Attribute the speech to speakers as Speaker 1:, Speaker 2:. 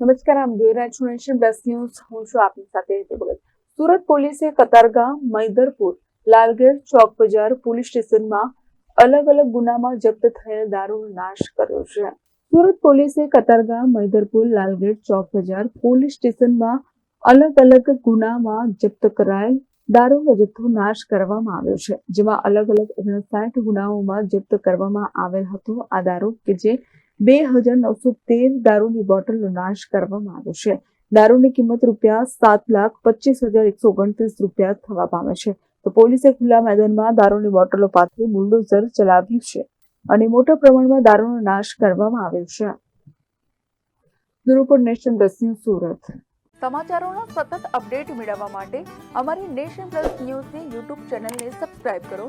Speaker 1: નમસ્કાર, આમ જોઈ રહ્યા નેશન પ્લસ ન્યૂઝ. હું છું આપની સાથે હેતુ સુરત પોલીસે કતારગામ, મૈદરપુર લાલગેર ચોક બજાર પોલીસ સ્ટેશનમાં અલગ અલગ ગુનામાં જપ્ત થયેલ દારૂનો નાશ કર્યો છે. સુરત પોલીસે કતારગામ, મૈદરપુર લાલગેટ ચોક બજાર પોલીસ સ્ટેશનમાં અલગ અલગ ગુનામાં જપ્ત કરાયેલ દારૂનો જથ્થો નાશ કરવામાં આવ્યો છે. જેમાં અલગ અલગ ઓગણસાઠ ગુનાઓમાં જપ્ત કરવામાં આવેલ હતો. આ દારૂ કે જે બે હજાર નવસો તેર દારૂની બોટલનો નાશ કરવામાં આવ્યો છે. દારૂની કિંમત રૂપિયા સાત લાખ પચીસ હજાર એકસો ઓગણત્રીસ રૂપિયા થવા પામે છે. તો પોલીસે ખુલ્લા મેદાનમાં દારૂની બોટલો પાથરી બુલડોઝર ચલાવ્યું છે અને મોટા પ્રમાણમાં દારૂનો નાશ કરવામાં આવ્યો છે. Bureau Nation Plus News Surat. સમાચારોના સતત અપડેટ મેળવવા માટે અમારી નેશન પ્લસ ન્યૂઝની યુટ્યુબ ચેનલને સબસ્ક્રાઇબ કરો.